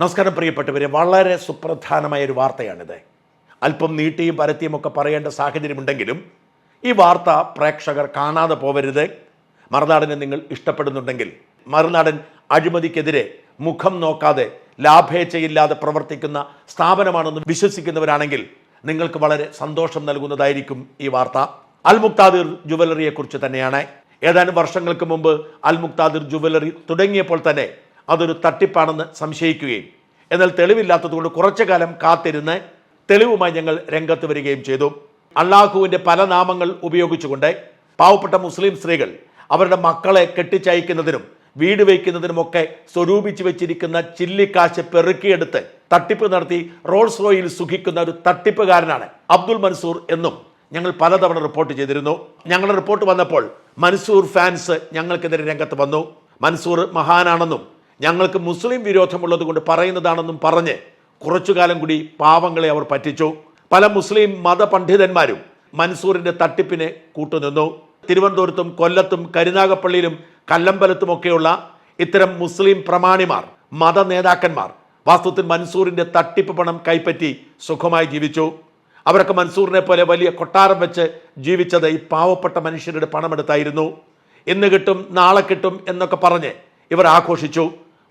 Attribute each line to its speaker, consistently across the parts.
Speaker 1: നമസ്കാരം പ്രിയപ്പെട്ടവരെ വളരെ സുപ്രധാനമായ ഒരു വാർത്തയാണിത്. അല്പം നീട്ടിയും പരത്തിയും ഒക്കെ പറയേണ്ട സാഹചര്യമുണ്ടെങ്കിലും ഈ വാർത്ത പ്രേക്ഷകർ കാണാതെ പോവരുത്. മറുനാടനെ നിങ്ങൾ ഇഷ്ടപ്പെടുന്നുണ്ടെങ്കിൽ മറുനാടൻ അഴിമതിക്കെതിരെ മുഖം നോക്കാതെ ലാഭേച്ഛയില്ലാതെ പ്രവർത്തിക്കുന്ന സ്ഥാപനമാണെന്ന് വിശ്വസിക്കുന്നവരാണെങ്കിൽ നിങ്ങൾക്ക് വളരെ സന്തോഷം നൽകുന്നതായിരിക്കും ഈ വാർത്ത. അൽമുക്താദിർ മുക്താദിർ ജുവലറിയെ കുറിച്ച് തന്നെയാണ്. ഏതാനും വർഷങ്ങൾക്ക് മുമ്പ് അൽമുക്താദിർ ജുവലറി തുടങ്ങിയപ്പോൾ തന്നെ അതൊരു തട്ടിപ്പാണെന്ന് സംശയിക്കുകയും എന്നാൽ തെളിവില്ലാത്തതുകൊണ്ട് കുറച്ചു കാലം കാത്തിരുന്ന് തെളിവുമായി ഞങ്ങൾ രംഗത്ത് വരികയും ചെയ്തു. അള്ളാഹുവിന്റെ പല നാമങ്ങൾ ഉപയോഗിച്ചുകൊണ്ട് പാവപ്പെട്ട മുസ്ലിം സ്ത്രീകൾ അവരുടെ മക്കളെ കെട്ടിച്ചയക്കുന്നതിനും വീട് വയ്ക്കുന്നതിനുമൊക്കെ സ്വരൂപിച്ചു വെച്ചിരിക്കുന്ന ചില്ലിക്കാശ് പെറുക്കിയെടുത്ത് തട്ടിപ്പ് നടത്തി റോൾസ് റോയിൽ സുഖിക്കുന്ന ഒരു തട്ടിപ്പുകാരനാണ് അബ്ദുൽ മൻസൂർ എന്നും ഞങ്ങൾ പലതവണ റിപ്പോർട്ട് ചെയ്തിരുന്നു. ഞങ്ങളുടെ റിപ്പോർട്ട് വന്നപ്പോൾ മൻസൂർ ഫാൻസ് ഞങ്ങൾക്കെതിരെ രംഗത്ത് വന്നു. മൻസൂർ മഹാനാണെന്നും ഞങ്ങൾക്ക് മുസ്ലിം വിരോധമുള്ളത് കൊണ്ട് പറയുന്നതാണെന്നും പറഞ്ഞ് കുറച്ചു കാലം കൂടി പാവങ്ങളെ അവർ പറ്റിച്ചു. പല മുസ്ലിം മതപണ്ഡിതന്മാരും മൻസൂറിന്റെ തട്ടിപ്പിന് കൂട്ടുനിന്നു. തിരുവനന്തപുരത്തും കൊല്ലത്തും കരുനാഗപ്പള്ളിയിലും കല്ലമ്പലത്തുമൊക്കെയുള്ള ഇത്തരം മുസ്ലിം പ്രമാണിമാർ മത നേതാക്കന്മാർ വാസ്തവത്തിൽ മൻസൂറിന്റെ തട്ടിപ്പ് പണം കൈപ്പറ്റി സുഖമായി ജീവിച്ചു. അവരൊക്കെ മൻസൂറിനെ പോലെ വലിയ കൊട്ടാരം വെച്ച് ജീവിച്ചത് ഈ പാവപ്പെട്ട മനുഷ്യരുടെ പണമെടുത്തായിരുന്നു. ഇന്ന് കിട്ടും നാളെ കിട്ടും എന്നൊക്കെ പറഞ്ഞ് ഇവർ ആഘോഷിച്ചു.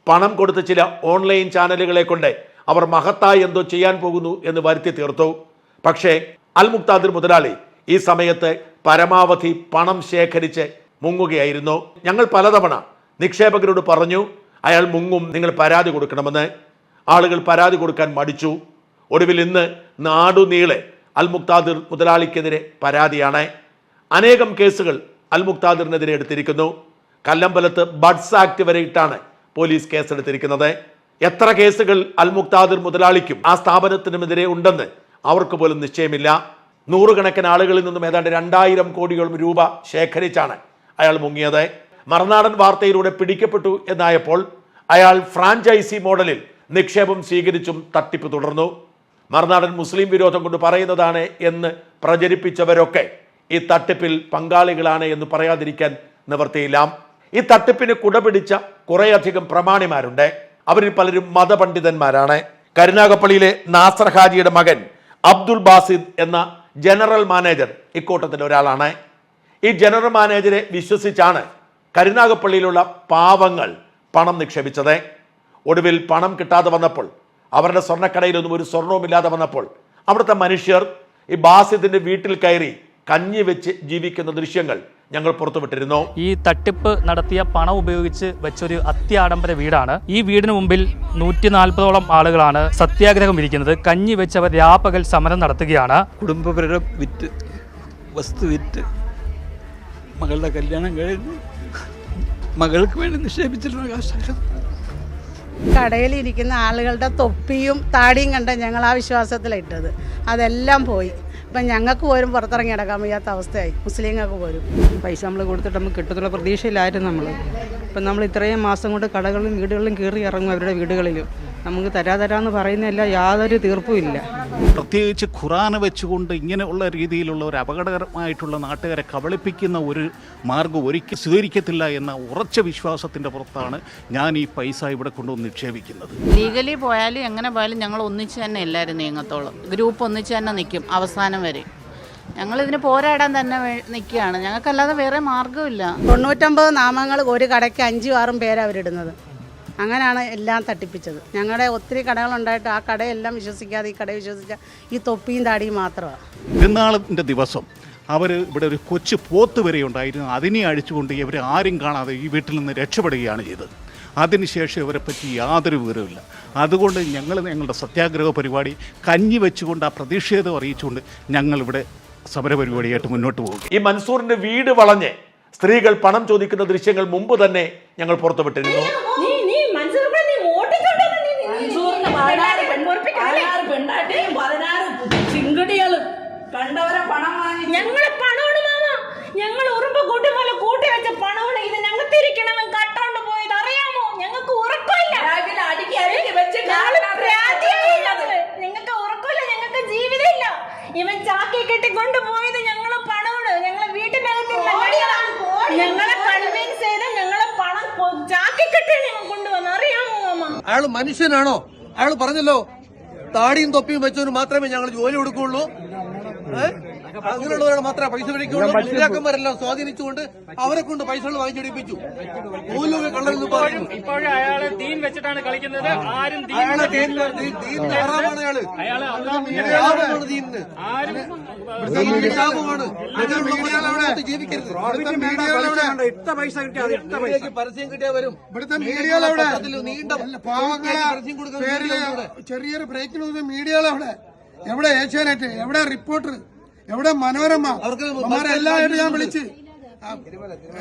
Speaker 1: പണം കൊടുത്ത ചില ഓൺലൈൻ ചാനലുകളെ കൊണ്ട് അവർ മഹത്തായി എന്തോ ചെയ്യാൻ പോകുന്നു എന്ന് വരുത്തി തീർത്തു. പക്ഷേ അൽ മുക്താദിർ മുതലാളി ഈ സമയത്ത് പരമാവധി പണം ശേഖരിച്ച് മുങ്ങുകയായിരുന്നു. ഞങ്ങൾ പലതവണ നിക്ഷേപകരോട് പറഞ്ഞു അയാൾ മുങ്ങും നിങ്ങൾ പരാതി കൊടുക്കണമെന്ന്. ആളുകൾ പരാതി കൊടുക്കാൻ മടിച്ചു. ഒടുവിൽ ഇന്ന് നാടുനീളെ അൽ മുക്താദിർ മുതലാളിക്കെതിരെ പരാതിയാണ്. അനേകം കേസുകൾ അൽ മുക്താദിറിനെതിരെ എടുത്തിരിക്കുന്നു. കല്ലമ്പലത്ത് ബഡ്സ് ആക്ട് വരെ ഇട്ടാണ് പോലീസ് കേസെടുത്തിരിക്കുന്നത്. എത്ര കേസുകൾ അൽമുക്താദിർ മുതലാളിക്കും ആ സ്ഥാപനത്തിനുമെതിരെ ഉണ്ടെന്ന് അവർക്ക് പോലും നിശ്ചയമില്ല. നൂറുകണക്കിന് ആളുകളിൽ നിന്നും ഏതാണ്ട് രണ്ടായിരം കോടിയോളം രൂപ ശേഖരിച്ചാണ് അയാൾ മുങ്ങിയത്. മറുനാടൻ വാർത്തയിലൂടെ പിടിക്കപ്പെട്ടു എന്നായപ്പോൾ അയാൾ ഫ്രാഞ്ചൈസി മോഡലിൽ നിക്ഷേപം സ്വീകരിച്ചും തട്ടിപ്പ് തുടർന്നു. മറുനാടൻ മുസ്ലിം വിരോധം കൊണ്ട് പറയുന്നതാണ് എന്ന് പ്രചരിപ്പിച്ചവരൊക്കെ ഈ തട്ടിപ്പിൽ പങ്കാളികളാണ് എന്ന് പറയാതിരിക്കാൻ നിവർത്തിയില്ല. ഈ തട്ടിപ്പിന് കുടപിടിച്ച കുറേയധികം പ്രമാണിമാരുണ്ട്. അവരിൽ പലരും മതപണ്ഡിതന്മാരാണ്. കരുനാഗപ്പള്ളിയിലെ നാസർ ഹാജിയുടെ മകൻ അബ്ദുൽ ബാസിദ് എന്ന ജനറൽ മാനേജർ ഇക്കൂട്ടത്തിന്റെ ഒരാളാണ്. ഈ ജനറൽ മാനേജരെ വിശ്വസിച്ചാണ് കരുനാഗപ്പള്ളിയിലുള്ള പാവങ്ങൾ പണം നിക്ഷേപിച്ചത്. ഒടുവിൽ പണം കിട്ടാതെ വന്നപ്പോൾ അവരുടെ സ്വർണക്കടയിലൊന്നും ഒരു സ്വർണവും ഇല്ലാതെ വന്നപ്പോൾ അവിടുത്തെ മനുഷ്യർ ഈ ബാസിദിന്റെ വീട്ടിൽ കയറി കഞ്ഞി വെച്ച് ജീവിക്കുന്ന ദൃശ്യങ്ങൾ ഞങ്ങൾ പുറത്തുവിട്ടിരുന്നു.
Speaker 2: ഈ തട്ടിപ്പ് നടത്തിയ പണം ഉപയോഗിച്ച് വെച്ചൊരു അത്യാഡംബര വീടാണ്. ഈ വീടിന് മുമ്പിൽ നൂറ്റി നാൽപ്പതോളം ആളുകളാണ് സത്യാഗ്രഹം ഇരിക്കുന്നത്. കഞ്ഞി വെച്ച് അവർ രാപ്പകൽ സമരം നടത്തുകയാണ്.
Speaker 3: കുടുംബപരം വിറ്റ് വസ്തു വിറ്റ് മകളുടെ കല്യാണം കഴിഞ്ഞ് മകൾക്ക് വേണ്ടി നിക്ഷേപിച്ചിരുന്ന കാശായിരുന്നു
Speaker 4: കടയിലിരിക്കുന്ന ആളുകളുടെ തൊപ്പിയും താടിയും കണ്ട ഞങ്ങൾ ആ വിശ്വാസത്തിലിട്ടത്. അതെല്ലാം പോയി. ഇപ്പം ഞങ്ങൾക്ക് പോലും പുറത്തിറങ്ങി നടക്കാൻ വയ്യാത്ത അവസ്ഥയായി. മുസ്ലിങ്ങൾക്ക് പോലും
Speaker 5: പൈസ നമ്മൾ കൊടുത്തിട്ട് നമുക്ക് കിട്ടത്തുള്ള പ്രതീക്ഷയിലായിരുന്നു നമ്മൾ ഇപ്പം നമ്മൾ ഇത്രയും മാസം കൊണ്ട് കടകളിലും വീടുകളിലും കയറി ഇറങ്ങും അവരുടെ വീടുകളിലും. നമുക്ക് തരാ തരാന്ന് പറയുന്നതല്ല യാതൊരു തീർപ്പും ഇല്ല.
Speaker 6: പ്രത്യേകിച്ച് ഖുറാന് വെച്ചുകൊണ്ട് ഇങ്ങനെയുള്ള രീതിയിലുള്ള ഒരു അപകടകരമായിട്ടുള്ള നാട്ടുകാരെ കബളിപ്പിക്കുന്ന ഒരു മാർഗം ഒരിക്കലും സ്വീകരിക്കത്തില്ല എന്ന ഉറച്ച വിശ്വാസത്തിന്റെ പുറത്താണ് ഞാൻ ഈ പൈസ ഇവിടെ കൊണ്ടുവന്ന് നിക്ഷേപിക്കുന്നത്.
Speaker 7: ലീഗലി പോയാലും എങ്ങനെ പോയാലും ഞങ്ങൾ ഒന്നിച്ച് തന്നെ എല്ലാവരും നീങ്ങത്തോളും ഗ്രൂപ്പ് ഒന്നിച്ച് തന്നെ നിൽക്കും. അവസാനം വരെ. ഞങ്ങളിതിന് പോരാടാൻ തന്നെ നിൽക്കുകയാണ്. ഞങ്ങൾക്കല്ലാതെ വേറെ മാർഗമില്ല
Speaker 4: തൊണ്ണൂറ്റൊമ്പത് നാമങ്ങൾ ഒരു കടയ്ക്ക് അഞ്ചും ആറും പേര് അവരിടുന്നത്. അങ്ങനെയാണ് എല്ലാം തട്ടിപ്പിച്ചത്. ഞങ്ങളുടെ ഒത്തിരി കടകളുണ്ടായിട്ട് ആ കടയെല്ലാം വിശ്വസിക്കാതെ ഈ കടയെ വിശ്വസിച്ച ഈ തൊപ്പിയും താടിയും മാത്രമാണ്.
Speaker 6: പെരുന്നാളിന്റെ ദിവസം അവർ ഇവിടെ ഒരു കൊച്ചു പോത്ത് വരെ ഉണ്ടായിരുന്നു. അതിനെ അഴിച്ചുകൊണ്ട് ഇവർ ആരും കാണാതെ ഈ വീട്ടിൽ നിന്ന് രക്ഷപ്പെടുകയാണ് ചെയ്തത്. അതിനുശേഷം ഇവരെ പറ്റി യാതൊരു വിവരവുമില്ല. അതുകൊണ്ട് ഞങ്ങൾ ഞങ്ങളുടെ സത്യാഗ്രഹ പരിപാടി കഞ്ഞി വെച്ചുകൊണ്ട് ആ പ്രതിഷേധം അറിയിച്ചുകൊണ്ട് ഞങ്ങളിവിടെ സമരപരിപാടിയായിട്ട് മുന്നോട്ട് പോകും.
Speaker 1: ഈ മൻസൂറിന്റെ വീട് വളഞ്ഞ് സ്ത്രീകൾ പണം ചോദിക്കുന്ന ദൃശ്യങ്ങൾ മുമ്പ് തന്നെ ഞങ്ങൾ പുറത്തുവിട്ടിരുന്നു.
Speaker 8: ഞങ്ങളെ പണമാണ് മാമ. ഞങ്ങൾ ഉറുമ്പ് കൂട്ടി പോലെ കൂട്ടി വെച്ച പണമാണ് ഇത്. ഞങ്ങൾ തിരിക്കണമെന്ന് കട്ടോണ്ട് പോയത് അറിയാമോ? ഞങ്ങൾക്ക് ഉറക്കമില്ല. ഞങ്ങൾക്ക് ഉറക്കമില്ല ഞങ്ങൾക്ക് ജീവിതമില്ല. ഇവൻ ചാക്കി കെട്ടി കൊണ്ടുപോയത് ഞങ്ങളെ പണമാണ്. ഞങ്ങളെ വീട്ടിനകത്തുള്ള ഞങ്ങളെ കൺവിൻസ് ചെയ്ത് ഞങ്ങളെ പണം ചാക്കി കെട്ടി ഞങ്ങൾ കൊണ്ടുവന്നത് അറിയാമോ മാമ?
Speaker 9: അയാൾ മനുഷ്യനാണോ? അയാൾ പറഞ്ഞല്ലോ താടിയും തൊപ്പിയും വെച്ചവന് മാത്രമേ ഞങ്ങൾ ജോലി കൊടുക്കുള്ളൂ ഏ? അങ്ങനെയുള്ളവരോട് മാത്രമേ പൈസ മേടിക്കുള്ളൂ. മുസ്ലിയാക്കന്മാരെല്ലാം സ്വാധീനിച്ചുകൊണ്ട് അവരെ കൊണ്ട് പൈസകൾ വാങ്ങിച്ചടിപ്പിച്ചു
Speaker 2: ഇപ്പോഴും അയാളെ ദീൻ വെച്ചിട്ടാണ് കളിക്കുന്നത്. ആരും
Speaker 9: ജീവിക്കരുത്. പരസ്യം കിട്ടിയാൽ വരും.
Speaker 10: ഇവിടുത്തെ മീഡിയകളവിടെ
Speaker 9: പത്രത്തിൽ നീണ്ട പരസ്യം കൊടുക്കുന്ന.
Speaker 10: ചെറിയൊരു ബ്രേക്കിൽ മീഡിയകളവിടെ എവിടെ? ഏഷ്യാനെറ്റ്? എവിടെ റിപ്പോർട്ടർ എവിടെ? മനോരമ.
Speaker 9: അവർക്ക്
Speaker 10: എല്ലാവരും ഞാൻ വിളിച്ച്.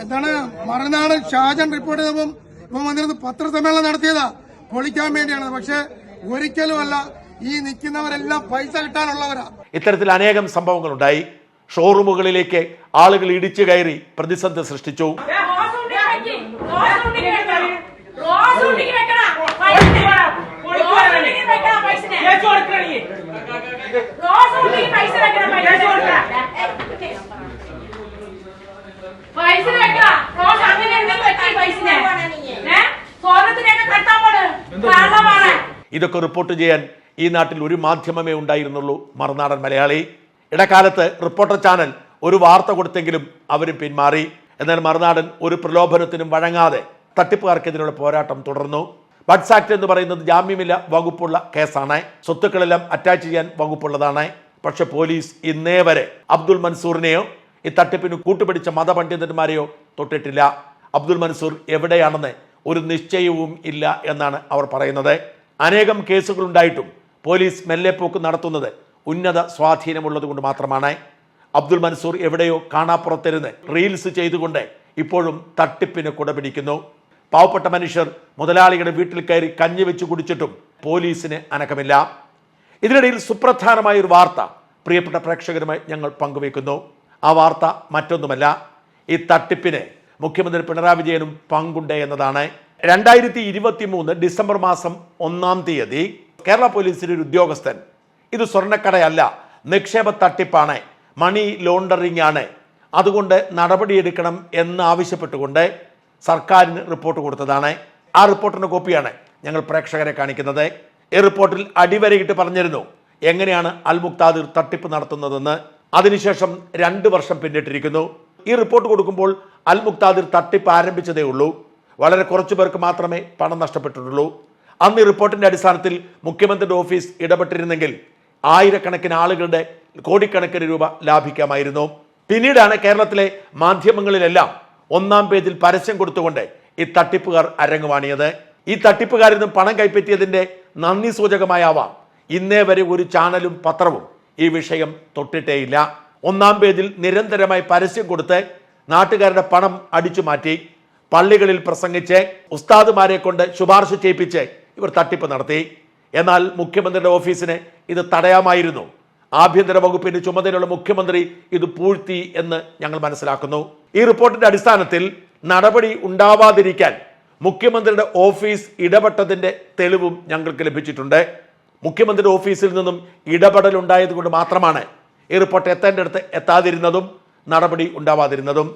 Speaker 10: എന്താണ്? മറുനാടൻ ഷാജൻ റിപ്പോർട്ട് ചെയ്തപ്പം ഇപ്പം വന്നിരുന്ന് പത്രസമ്മേളനം നടത്തിയതാ. പൊളിക്കാൻ വേണ്ടിയാണ്. പക്ഷെ ഒരിക്കലുമല്ല ഈ നിൽക്കുന്നവരെല്ലാം പൈസ കിട്ടാനുള്ളവരാ.
Speaker 1: ഇത്തരത്തിൽ അനേകം സംഭവങ്ങൾ ഉണ്ടായി ഷോറൂമുകളിലേക്ക് ആളുകൾ ഇടിച്ചു കയറി പ്രതിസന്ധി സൃഷ്ടിച്ചു. ഇതൊക്കെ റിപ്പോർട്ട് ചെയ്യാൻ ഈ നാട്ടിൽ ഒരു മാധ്യമമേ ഉണ്ടായിരുന്നുള്ളൂ മറുനാടൻ മലയാളി. ഇടക്കാലത്ത് റിപ്പോർട്ടർ ചാനൽ ഒരു വാർത്ത കൊടുത്തെങ്കിലും അവരും പിന്മാറി. എന്നാൽ മറുനാടൻ ഒരു പ്രലോഭനത്തിനും വഴങ്ങാതെ തട്ടിപ്പുകാർക്കെതിരെയുള്ള പോരാട്ടം തുടർന്നു. ബഡ്സ് ആക്ട് എന്ന് പറയുന്നത് ജാമ്യമില്ല വകുപ്പുള്ള കേസാണ്. സ്വത്തുക്കളെല്ലാം അറ്റാച്ച് ചെയ്യാൻ വകുപ്പുള്ളതാണ്. പക്ഷെ പോലീസ് ഇന്നേ വരെ അബ്ദുൽ മൻസൂറിനെയോ ഈ തട്ടിപ്പിന് കൂട്ടുപിടിച്ച മതപണ്ഡിതന്മാരെയോ തൊട്ടിട്ടില്ല. അബ്ദുൾ മൻസൂർ എവിടെയാണെന്ന് ഒരു നിശ്ചയവും ഇല്ല എന്നാണ് അവർ പറയുന്നത്. അനേകം കേസുകൾ ഉണ്ടായിട്ടും പോലീസ് മെല്ലെപ്പോക്ക് നടത്തുന്നത് ഉന്നത സ്വാധീനമുള്ളത് കൊണ്ട് മാത്രമാണ്. അബ്ദുൾ മൻസൂർ എവിടെയോ കാണാപ്പുറത്തിരുന്ന് റീൽസ് ചെയ്തുകൊണ്ട് ഇപ്പോഴും തട്ടിപ്പിന് കുടപിടിക്കുന്നു. പാവപ്പെട്ട മനുഷ്യർ മുതലാളികളുടെ വീട്ടിൽ കയറി കഞ്ഞി വെച്ച് കുടിച്ചിട്ടും പോലീസിന് അനക്കമില്ല. ഇതിനിടയിൽ സുപ്രധാനമായ ഒരു വാർത്ത പ്രിയപ്പെട്ട പ്രേക്ഷകരുമായി ഞങ്ങൾ പങ്കുവയ്ക്കുന്നു. ആ വാർത്ത മറ്റൊന്നുമല്ല. ഈ തട്ടിപ്പിന് മുഖ്യമന്ത്രി പിണറായി വിജയനും പങ്കുണ്ട് എന്നതാണ്. രണ്ടായിരത്തി ഇരുപത്തി മൂന്ന് ഡിസംബർ മാസം ഒന്നാം തീയതി കേരള പോലീസിലെ ഒരു ഉദ്യോഗസ്ഥൻ ഇത് സ്വർണക്കടയല്ല നിക്ഷേപ തട്ടിപ്പാണ് മണി ലോണ്ടറിംഗ് ആണ്. അതുകൊണ്ട് നടപടിയെടുക്കണം എന്ന് ആവശ്യപ്പെട്ടുകൊണ്ട് സർക്കാരിന് റിപ്പോർട്ട് കൊടുത്തതാണ്. ആ റിപ്പോർട്ടിന്റെ കോപ്പിയാണ് ഞങ്ങൾ പ്രേക്ഷകരെ കാണിക്കുന്നത്. ഈ റിപ്പോർട്ടിൽ അടിവരയിട്ട് പറഞ്ഞിരുന്നു എങ്ങനെയാണ് അൽ മുക്താദിർ തട്ടിപ്പ് നടത്തുന്നതെന്ന്. അതിനുശേഷം രണ്ട് വർഷം പിന്നിട്ടിരിക്കുന്നു. ഈ റിപ്പോർട്ട് കൊടുക്കുമ്പോൾ അൽ മുക്താദിർ തട്ടിപ്പ് ആരംഭിച്ചതേ ഉള്ളൂ. വളരെ കുറച്ചു പേർക്ക് മാത്രമേ പണം നഷ്ടപ്പെട്ടിട്ടുള്ളൂ. അന്ന് ഈ റിപ്പോർട്ടിന്റെ അടിസ്ഥാനത്തിൽ മുഖ്യമന്ത്രിയുടെ ഓഫീസ് ഇടപെട്ടിരുന്നെങ്കിൽ ആയിരക്കണക്കിന് ആളുകളുടെ കോടിക്കണക്കിന് രൂപ ലാഭിക്കാമായിരുന്നു. പിന്നീടാണ് കേരളത്തിലെ മാധ്യമങ്ങളിലെല്ലാം ഒന്നാം പേജിൽ പരസ്യം കൊടുത്തുകൊണ്ട് ഈ തട്ടിപ്പുകാർ അരങ്ങുവാണിയത്. ഈ തട്ടിപ്പുകാരിൽ നിന്നും പണം കൈപ്പറ്റിയതിന്റെ നന്ദി സൂചകമായാവാം ഇന്നേ വരെ ഒരു ചാനലും പത്രവും ഈ വിഷയം തൊട്ടിട്ടേയില്ല. ഒന്നാം പേജിൽ നിരന്തരമായി പരസ്യം കൊടുത്ത് നാട്ടുകാരുടെ പണം അടിച്ചു മാറ്റി പള്ളികളിൽ പ്രസംഗിച്ച് ഉസ്താദുമാരെ കൊണ്ട് ശുപാർശ ചെയ്യിപ്പിച്ച് ഇവർ തട്ടിപ്പ് നടത്തി. എന്നാൽ മുഖ്യമന്ത്രിയുടെ ഓഫീസിന് ഇത് തടയാമായിരുന്നു. ആഭ്യന്തര വകുപ്പിന്റെ ചുമതലയുള്ള മുഖ്യമന്ത്രി ഇത് പൂഴ്ത്തി എന്ന് ഞങ്ങൾ മനസ്സിലാക്കുന്നു. ഈ റിപ്പോർട്ടിന്റെ അടിസ്ഥാനത്തിൽ നടപടി ഉണ്ടാവാതിരിക്കാൻ മുഖ്യമന്ത്രിയുടെ ഓഫീസ് ഇടപെട്ടതിന്റെ തെളിവും ഞങ്ങൾക്ക് ലഭിച്ചിട്ടുണ്ട്. മുഖ്യമന്ത്രിയുടെ ഓഫീസിൽ നിന്നും ഇടപെടൽ ഉണ്ടായതുകൊണ്ട് മാത്രമാണ് ഈ റിപ്പോർട്ട് എത്തേണ്ട അടുത്ത് എത്താതിരുന്നതും നടപടി ഉണ്ടാവാതിരുന്നതും.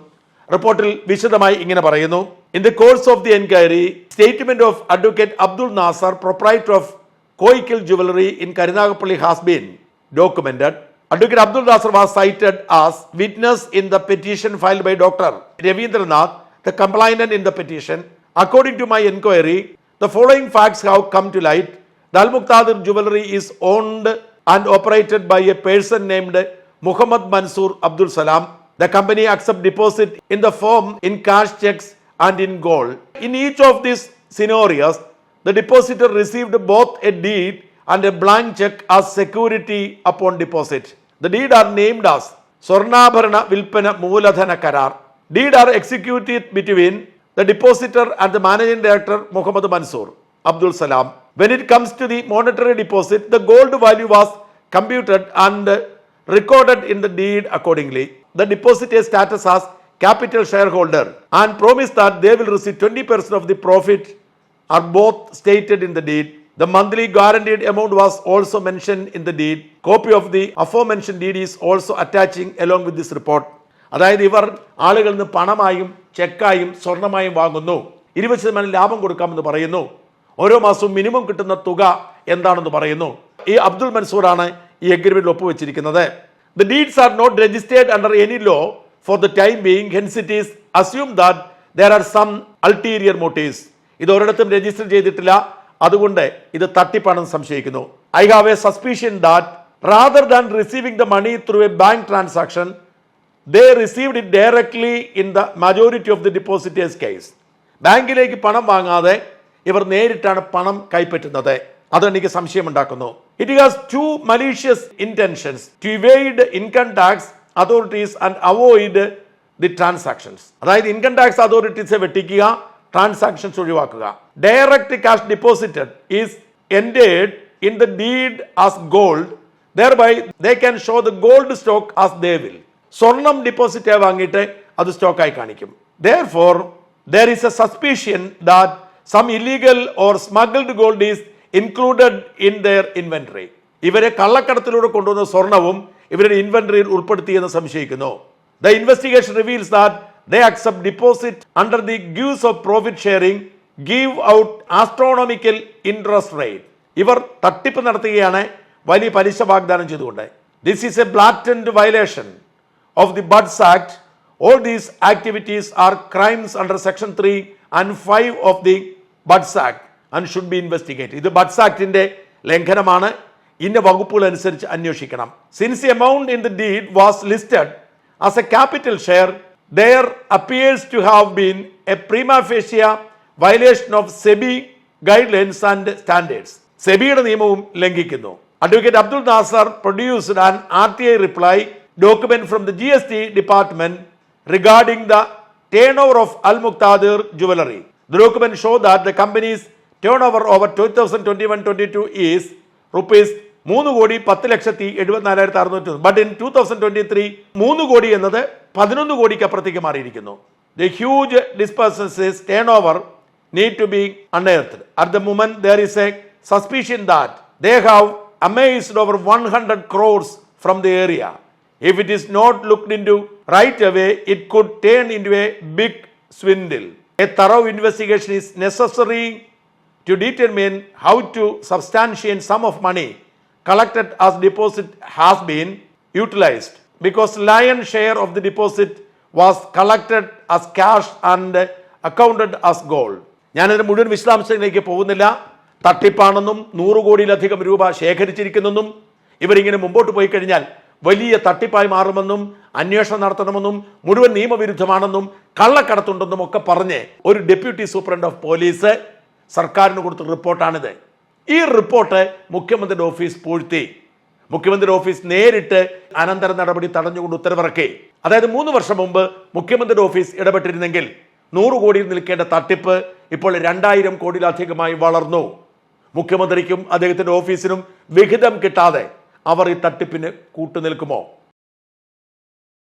Speaker 1: റിപ്പോർട്ടിൽ വിശദമായി ഇങ്ങനെ പറയുന്നു. In the course of the enquiry statement of advocate Abdul Nasar proprietor of Koyikkal jewellery in Karunagappally has been documented. Advocate Abdul Nasser was cited as witness in the petition filed by Dr. Ravindranath, the complainant in the petition. According to my inquiry, the following facts have come to light. The Al Muqtadir jewelry is owned and operated by a person named Muhammad Mansoor Abdul Salam. The company accepts deposit in the form in cash checks and in gold. In each of these scenarios, the depositor received both a deed and a blank check as security upon deposit. The deed are named as Swarnabharana Vilpana Mooladhana Karar. Deed are executed between the depositor and the managing director Muhammad Mansoor Abdul Salam. When it comes to the monetary deposit, the gold value was computed and recorded in the deed accordingly. The depositor's status as capital shareholder and promise that they will receive 20% of the profit are both stated in the deed. The monthly guaranteed amount was also mentioned in the deed. Copy of the aforementioned deed is also attaching along with this report. അതായത് ഇവർ ആളുകളിൽ നിന്ന് പണമായും ചെക്കായും സ്വർണമായും വാങ്ങുന്നു. ഇരുപത് ശതമാനം ലാഭം കൊടുക്കാമെന്ന് പറയുന്നു. ഓരോ മാസവും മിനിമം കിട്ടുന്ന തുക എന്താണെന്ന് പറയുന്നു. ഈ അബ്ദുൾ മൻസൂറാണ് ഈ അഗ്രിമെന്റിൽ ഒപ്പുവെച്ചിരിക്കുന്നത്. The deeds are not registered under any law for the time being hence it is assume that there are some ulterior motives ഇത് ഒരിടത്തും രജിസ്റ്റർ ചെയ്തിട്ടില്ല അതുകൊണ്ട് ഇത് തട്ടിപ്പാണെന്ന് സംശയിക്കുന്നു. I have a suspicion that rather than receiving the money through a bank transaction they received it directly in the majority of the depositors case ബാങ്കിലേക്ക് പണം വാങ്ങാതെ ഇവർ നേരിട്ടാണ് പണം കൈപ്പറ്റുന്നത്. അത് എനിക്ക് സംശയമുണ്ടാക്കുന്നു. It has two malicious intentions to evade income tax authorities and avoid the transactions അതായത് ഇൻകം ടാക്സ് അതോറിറ്റീസെ വെട്ടിക്കുക ട്രാൻസാക്ഷൻസ് ഒഴിവാക്കുക. Direct cash deposited is ended in the deed as gold thereby they can show the gold stock as they will സ്വർണം deposit വാങ്ങിയിട്ട് അത് സ്റ്റോക്കായി കാണിക്കും. Therefore there is a suspicion that some illegal or smuggled gold is included in their inventory ഇവരെ കള്ളക്കടത്തിലൂടെ കൊണ്ടുവന്ന സ്വർണവും ഇവരുടെ ഇൻവെന്ററിയിൽ ഉൾപ്പെടുത്തിയെന്ന് സംശയിക്കുന്നു. The investigation reveals that they accept deposit under the guise of profit sharing give out astronomical interest rate ഇവർ തട്ടിപ്പ് നടത്തുകയാണ് വലിയ പലിശ വാഗ്ദാനം ചെയ്തുകൊണ്ട്. This is a blatant violation of the BUDS act all these activities are crimes under section three and five of the BUDS act and should be investigate ഇത് BUDS ആക്ടിന്റെ ലംഘനമാണ്. ഇന്ന വകുപ്പുകൾ അനുസരിച്ച് അന്വേഷിക്കണം. Since amount in the deed was listed as a capital share there appears to have been a prima facie violation of SEBI guidelines and standards സെബിയുടെ നിയമവും ലംഘിക്കുന്നു. Advocate Abdul Nasar produced an R T I reply document from the S T department regarding the turnover of Al Muqtadir jewellery the document show that the company's turnover over two thousand twenty one twenty two is rupees മൂന്ന് കോടി പത്ത് ലക്ഷത്തി എഴുപത്തിനാലായിരത്തി അറുന്നൂറ്റി but in two thousand twenty three മൂന്ന് കോടി എന്നത് പതിനൊന്ന് കോടിക്ക് അപ്പുറത്തേക്ക് മാറിയിരിക്കുന്നു. The huge disperses turnover need to be unearth at the moment there is a suspicion that they have amassed over one hundred crores from the area if it is not looked into right away it could turn into a big swindle a thorough investigation is necessary to determine how to substantial sum of money collected as deposit has been utilised because lion share of the deposit was collected as cash and accounted as gold. ഞാനതിന് മുഴുവൻ വിശദാംശങ്ങളിലേക്ക് പോകുന്നില്ല. തട്ടിപ്പാണെന്നും നൂറ് കോടിയിലധികം രൂപ ശേഖരിച്ചിരിക്കുന്നെന്നും ഇവരിങ്ങനെ മുമ്പോട്ട് പോയി കഴിഞ്ഞാൽ വലിയ തട്ടിപ്പായി മാറുമെന്നും അന്വേഷണം നടത്തണമെന്നും മുഴുവൻ നിയമവിരുദ്ധമാണെന്നും കള്ളക്കടത്തുണ്ടെന്നും ഒക്കെ പറഞ്ഞ് ഒരു ഡെപ്യൂട്ടി സൂപ്രണ്ട് ഓഫ് പോലീസ് സർക്കാരിന് കൊടുത്ത റിപ്പോർട്ടാണിത്. ഈ റിപ്പോർട്ട് മുഖ്യമന്ത്രിയുടെ ഓഫീസ് പൂഴ്ത്തി. മുഖ്യമന്ത്രി ഓഫീസ് നേരിട്ട് അനന്തര നടപടി തടഞ്ഞുകൊണ്ട് ഉത്തരവിറക്കി. അതായത് മൂന്ന് വർഷം മുമ്പ് മുഖ്യമന്ത്രിയുടെ ഓഫീസ് ഇടപെട്ടിരുന്നെങ്കിൽ നൂറ് കോടിയിൽ നിൽക്കേണ്ട തട്ടിപ്പ് ഇപ്പോൾ രണ്ടായിരം കോടിയിലധികമായി വളർന്നു. മുഖ്യമന്ത്രിക്കും അദ്ദേഹത്തിന്റെ ഓഫീസിനും വിഹിതം കിട്ടാതെ അവർ ഈ തട്ടിപ്പിന് കൂട്ടുനിൽക്കുമോ?